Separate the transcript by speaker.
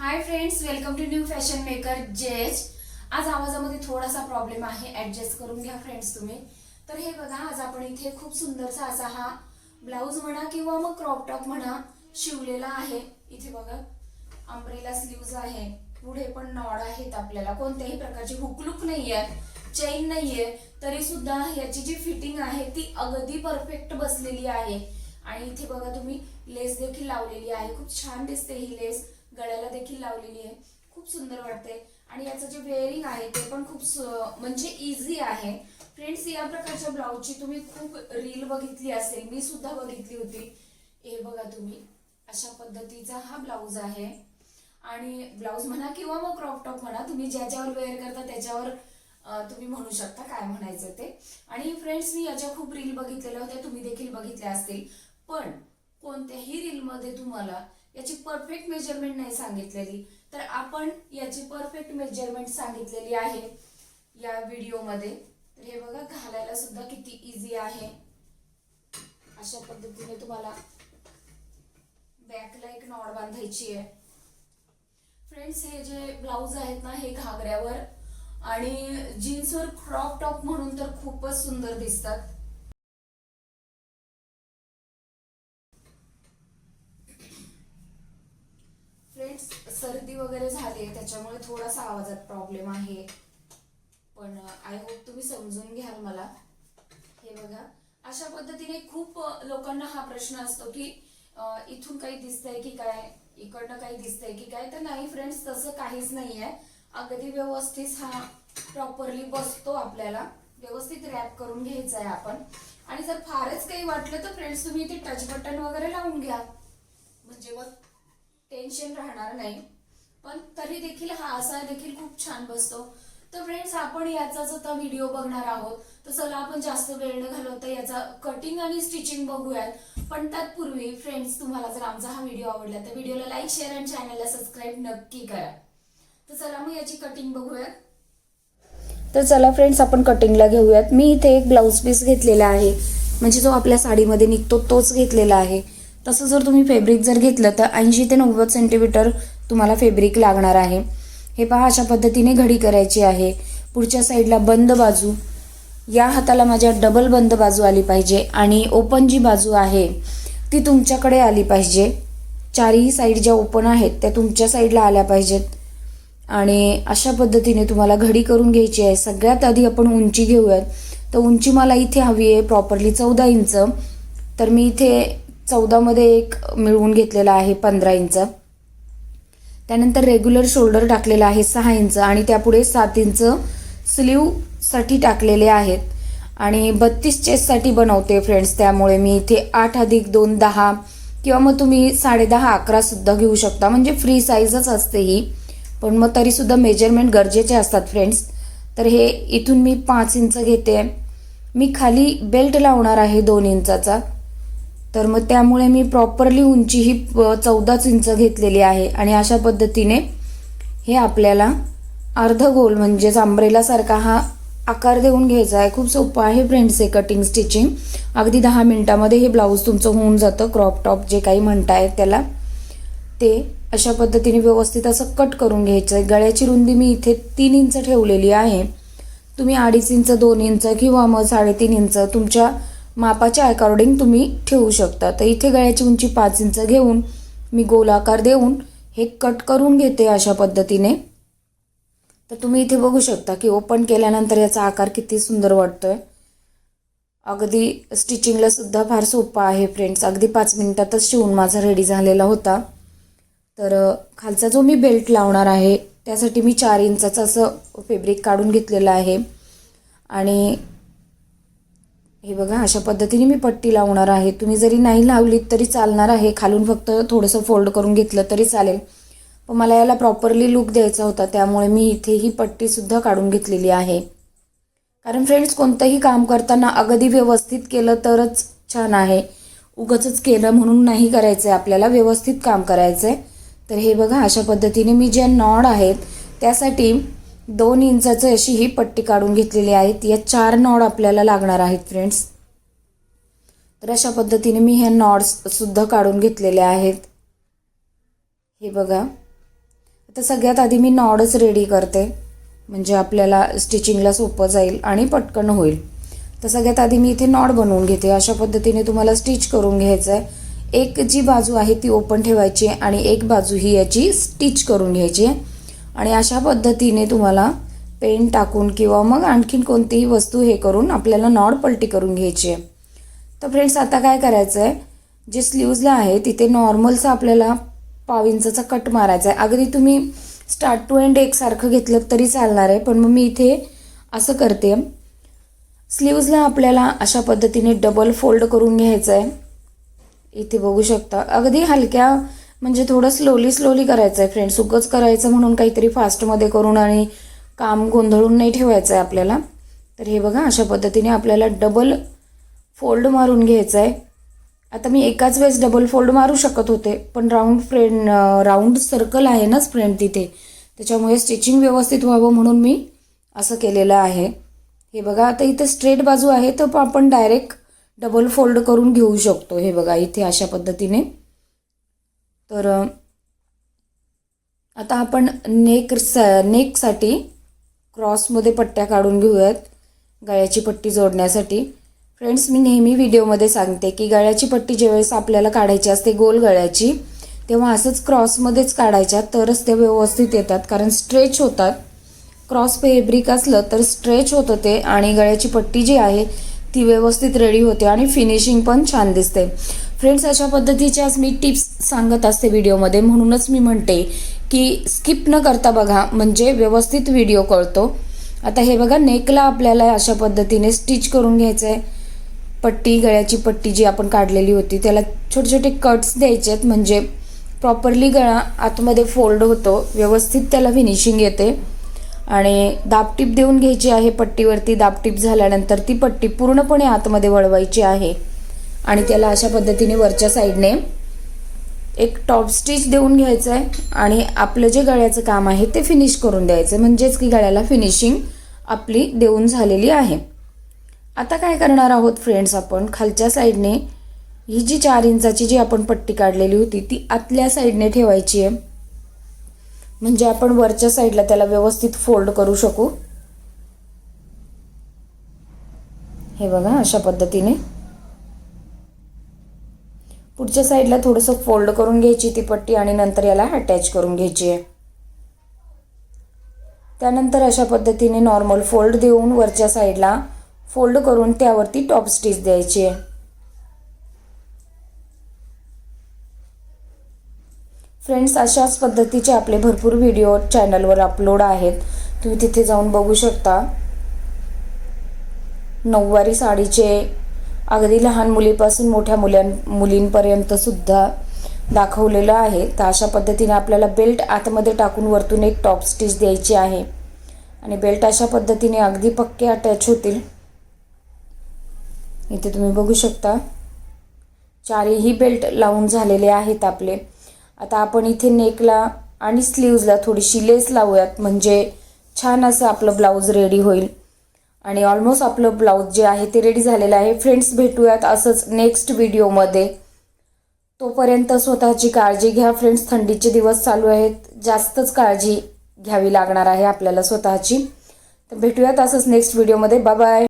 Speaker 1: Hi friends welcome to new fashion maker जेज आज आवाजामध्ये थोडासा प्रॉब्लेम आहे. ऍडजस्ट करून घ्या फ्रेंड्स तुम्ही. तर हे बघा आज आपण इथे खूप सुंदरसा असा हा ब्लाऊज म्हणा किंवा मग क्रॉप टॉप म्हणा शिवलेला आहे. इथे बघा अम्ब्रेला स्लीव्ज आहे. पुढे पण नॉड आहेत आपल्याला. कोणत्याही प्रकारची हुकलुक नाहीये चेन नाहीये. तरी सुद्धा याची जी फिटिंग आहे ती अगदी परफेक्ट बसलेली आहे. आणि इथे बघा तुम्ही लेस देखील लावलेली आहे. खूप छान दिसते ही लेस गळ्याला देखील लावलेली आहे. खूप सुंदर वाटते आणि याचं जे वेअरिंग आहे ते पण खूप म्हणजे इझी आहे. फ्रेंड्स या प्रकारच्या ब्लाऊजची तुम्ही खूप रील बघितली असेल. मी सुद्धा बघितली होती. हे बघा तुम्ही. अशा पद्धतीचा हा ब्लाऊज आहे. आणि ब्लाऊज म्हणा किंवा मग क्रॉप टॉप म्हणा तुम्ही ज्याच्यावर वेअर करता त्याच्यावर तुम्ही म्हणू शकता काय म्हणायचं ते. आणि फ्रेंड्स मी याच्या खूप रील बघितलेल्या होत्या. तुम्ही देखील बघितल्या असतील. पण कोणत्याही रीलमध्ये तुम्हाला याची परफेक्ट मेजरमेंट नाही सांगितलेली. तर आपण याची परफेक्ट मेजरमेंट सांगितलेली आहे या व्हिडिओमध्ये तर हे बघा घालायला सुद्धा किती इझी आहे. अशा पद्धतीने तुम्हाला बॅकला एक नॉड बांधायची आहे. फ्रेंड्स हे जे ब्लाऊज आहेत ना हे घागऱ्यावर आणि जीन्सवर क्रॉप टॉप म्हणून तर खूपच सुंदर दिसतात फ्रेंड्स सर्दी वगैरे झाली आहे त्याच्यामुळे थोडासा आवाजात प्रॉब्लेम आहे. पण आय होप तुम्ही समजून घ्याल मला. हे बघा. अशा पद्धतीने खूप लोकांना हा प्रश्न असतो की इथून काही दिसतंय की काय इकडनं काही दिसतंय की काय? तर नाही फ्रेंड्स तसं काहीच नाहीये. अगदी व्यवस्थित हा प्रॉपरली बसतो आपल्याला. व्यवस्थित रॅप करून घ्यायचा आहे आपण. आणि जर फारच काही वाटलं तर फ्रेंड्स तुम्ही इथे टच बटन वगैरे लावून घ्या. म्हणजे मग टेन्शन राहणार नाही. पण तरी देखील हा असा देखील खूप छान बसतो. तर फ्रेंड्स आपण याचाच आता व्हिडिओ बघणार आहोत तर चला आपण जास्त वेळ न घालवता याचा कटिंग आणि स्टिचिंग बघूयात. पण तत्पूर्वी फ्रेंड्स तुम्हाला जर आमचा हा व्हिडिओ आवडला तर व्हिडिओला लाईक शेअर आणि चॅनलला सबस्क्राईब नक्की करा. तर चला मग याची कटिंग बघूयात.
Speaker 2: तर चला फ्रेंड्स आपण कटिंगला घेऊयात. मी इथे एक ब्लाऊज पीस घेतलेला आहे. म्हणजे जो आपल्या साडीमध्ये निघतो तोच घेतलेला आहे. तसं जर तुम्ही फेब्रिक जर घेतलं तर ऐंशी ते नव्वद सेंटीमीटर तुम्हाला फेब्रिक लागणार आहे. हे पहा अशा पद्धतीने घडी करायची आहे. पुढच्या साईडला बंद बाजू. या हाताला माझ्या डबल बंद बाजू आली पाहिजे आणि ओपन जी बाजू आहे ती तुमच्याकडे आली पाहिजे. चारही साईड ज्या ओपन आहेत त्या तुमच्या साईडला आल्या पाहिजेत. आणि अशा पद्धतीने तुम्हाला घडी करून घ्यायची आहे. सगळ्यात आधी आपण उंची घेऊयात. तर उंची मला इथे हवी आहे प्रॉपरली चौदा इंच. तर मी इथे चौदामध्ये एक मिळवून घेतलेला आहे पंधरा इंच. त्यानंतर रेग्युलर शोल्डर टाकलेला आहे सहा इंच आणि त्यापुढे सात इंच स्लीवसाठी टाकलेले आहेत. आणि बत्तीस चेस्टसाठी बनवते फ्रेंड्स त्यामुळे मी इथे आठ अधिक दोन दहा किंवा मग तुम्ही साडेदहा अकरासुद्धा घेऊ शकता. म्हणजे फ्री साईजच असते ही. पण मग तरीसुद्धा मेजरमेंट गरजेचे असतात फ्रेंड्स तर हे इथून मी पाच इंच घेते. मी खाली बेल्ट लावणार आहे दोन इंचाचा. तर मग त्यामुळे मी प्रॉपरली उंची ही प- चौदाच इंच घेतलेली आहे. आणि अशा पद्धतीने हे आपल्याला अर्ध गोल म्हणजेच आंब्रेलासारखा हा आकार देऊन घ्यायचा आहे. खूप सोपं आहे फ्रेंड्स हे कटिंग स्टिचिंग अगदी दहा मिनटामध्ये हे ब्लाऊज तुमचं होऊन जातं. क्रॉप टॉप जे काही म्हणतायत त्याला ते अशा पद्धतीने व्यवस्थित असं कट करून घ्यायचं आहे. गळ्याची रुंदी मी इथे तीन इंच ठेवलेली आहे. तुम्ही अडीच इंच दोन इंच किंवा मग साडेतीन इंच तुमच्या मापाच्या अकॉर्डिंग तुम्ही ठेवू शकता. तर इथे गळ्याची उंची पाच इंच घेऊन मी गोलाकार देऊन हे कट करून घेते अशा पद्धतीने. तर तुम्ही इथे बघू शकता की ओपन केल्यानंतर याचा आकार किती सुंदर वाटतो आहे अगदी स्टिचिंगला सुद्धा फार सोपं आहे फ्रेंड्स अगदी पाच मिनिटातच शिवून माझा रेडी झालेला होता. तर खालचा जो मी बेल्ट लावणार आहे त्यासाठी मी चार इंचाचं असं फेब्रिक काढून घेतलेलं आहे. आणि हे बघा अशा पद्धतीने मी पट्टी लावणार आहे. तुम्ही जरी नाही लावलीत तरी चालणार आहे. खालून फक्त थोडंसं फोल्ड करून घेतलं तरी चालेल. पण मला याला प्रॉपरली लुक द्यायचा होता त्यामुळे मी इथे ही पट्टीसुद्धा काढून घेतलेली आहे. कारण फ्रेंड्स कोणतंही काम करताना अगदी व्यवस्थित केलं तरच छान आहे. उगच केलं म्हणून नाही करायचं आहे आपल्याला व्यवस्थित काम करायचं आहे तर हे बघा अशा पद्धतीने मी ज्या नॉड आहेत त्यासाठी दोन इंचाचं अशी ही पट्टी काढून घेतलेली आहेत. या चार नॉड आपल्याला लागणार आहेत फ्रेंड्स तर अशा पद्धतीने मी ह्या नॉड्ससुद्धा काढून घेतलेल्या आहेत. हे बघा. आता सगळ्यात आधी मी नॉडच रेडी करते. म्हणजे आपल्याला स्टिचिंगला सोपं जाईल आणि पटकन होईल. तर सगळ्यात आधी मी इथे नॉड बनवून घेते. अशा पद्धतीने तुम्हाला स्टिच करून घ्यायचं आहे एक जी बाजू आहे ती ओपन ठेवायची आहे आणि एक बाजू ही याची स्टिच करून घ्यायची. आहे आणि अशा पद्धतीने तुम्हाला पेन टाकून किंवा मग आणखीन कोणतीही वस्तू हे करून आपल्याला नॉड पलटी करून घ्यायची आहे. तर फ्रेंड्स आता काय करायचं आहे जे स्लीव्जला आहे तिथे नॉर्मलचा आपल्याला पाव इंचाचा कट मारायचा आहे अगदी तुम्ही स्टार्ट टू एंड एकसारखं घेतलं तरी चालणार आहे पण मग मी इथे असं करते. स्लीव्जला आपल्याला अशा पद्धतीने डबल फोल्ड करून घ्यायचं आहे इथे बघू शकता. अगदी हलक्या म्हणजे थोडं स्लोली स्लोली करायचं आहे फ्रेंड्स उगच करायचं म्हणून काहीतरी फास्टमध्ये करून आणि काम गोंधळून नाही ठेवायचं आहे आपल्याला. तर हे बघा अशा पद्धतीने आपल्याला डबल फोल्ड मारून घ्यायचं आहे आता मी एकाच वेळेस डबल फोल्ड मारू शकत होते पण राऊंड फ्रेंड राऊंड सर्कल आहे ना फ्रेंड तिथे. त्याच्यामुळे स्टिचिंग व्यवस्थित व्हावं म्हणून मी असं केलेलं आहे. हे बघा आता इथे स्ट्रेट बाजू आहे तर आपण डायरेक्ट डबल फोल्ड करून घेऊ शकतो. हे बघा इथे अशा पद्धतीने. तर आता आपण नेक नेकसाठी क्रॉसमध्ये पट्ट्या काढून घेऊयात गळ्याची पट्टी जोडण्यासाठी. फ्रेंड्स मी नेहमी व्हिडिओमध्ये सांगते की गळ्याची पट्टी ज्यावेळेस आपल्याला काढायची असते गोल गळ्याची तेव्हा असंच क्रॉसमध्येच काढायच्या तरच ते व्यवस्थित येतात. कारण स्ट्रेच होतात. क्रॉस फेब्रिक असलं तर स्ट्रेच होतं ते आणि गळ्याची पट्टी जी आहे ती व्यवस्थित रेडी होते आणि फिनिशिंग पण छान दिसते. फ्रेंड्स अशा पद्धतीच्याच मी टिप्स सांगत असते व्हिडिओमध्ये म्हणूनच मी म्हणते की स्किप न करता बघा म्हणजे व्यवस्थित व्हिडिओ कळतो. आता हे बघा नेकला आपल्याला अशा पद्धतीने स्टिच करून घ्यायचं आहे पट्टी गळ्याची पट्टी जी आपण काढलेली होती त्याला छोटे छोटे कट्स द्यायचे आहेत. म्हणजे प्रॉपरली गळा आतमध्ये फोल्ड होतो व्यवस्थित त्याला फिनिशिंग येते. आणि दाबटीप देऊन घ्यायची आहे पट्टीवरती. दाबटीप झाल्यानंतर ती पट्टी पूर्णपणे आतमध्ये वळवायची आहे. आणि त्याला अशा पद्धतीने वरच्या साईडने एक टॉप स्टिच देऊन घ्यायचं आहे आणि आपलं जे गळ्याचं काम आहे ते फिनिश करून द्यायचं म्हणजेच की गळ्याला फिनिशिंग आपली देऊन झालेली आहे. आता काय करणार आहोत फ्रेंड्स आपण? खालच्या साईडने ही जी चार इंचाची जी आपण पट्टी काढलेली होती ती आतल्या साईडने ठेवायची आहे. म्हणजे आपण वरच्या साईडला त्याला व्यवस्थित फोल्ड करू शकू. हे बघा अशा पद्धतीने. पुढच्या साईडला थोडंसं फोल्ड करून घ्यायची ती पट्टी आणि नंतर याला अटॅच करून घ्यायची आहे. त्यानंतर अशा पद्धतीने नॉर्मल फोल्ड देऊन वरच्या साईडला फोल्ड करून त्यावरती टॉप स्टिच द्यायची आहे. फ्रेंड्स अशाच पद्धतीचे आपले भरपूर व्हिडिओ चॅनलवर अपलोड आहेत. तुम्ही तिथे जाऊन बघू शकता. नऊवारी साडीचे अगदी लहान मुलीपासून मोठ्या मुलां मुलींपर्यंत सुद्धा दाखवलेलं आहे. तर अशा पद्धतीने आपल्याला बेल्ट आतमध्ये टाकून वरतून एक टॉप स्टिच द्यायची आहे. आणि बेल्ट अशा पद्धतीने अगदी पक्के अटॅच होतील. इथे तुम्ही बघू शकता. चारही बेल्ट लावून झालेले आहेत आपले. आता आपण इथे नेकला आणि स्लीव्जला थोडीशी लेस लावूयात. म्हणजे छान असं आपलं ब्लाऊज रेडी होईल. आणि ऑलमोस्ट आपलं ब्लाऊज जे आहे ते रेडी झालेलं आहे. फ्रेंड्स भेटूयात असंच नेक्स्ट व्हिडिओमध्ये तोपर्यंत स्वतःची काळजी घ्या. फ्रेंड्स थंडीचे दिवस चालू आहेत. जास्तच काळजी घ्यावी लागणार आहे आपल्याला स्वतःची. तर भेटूयात असंच नेक्स्ट व्हिडिओमध्ये बाय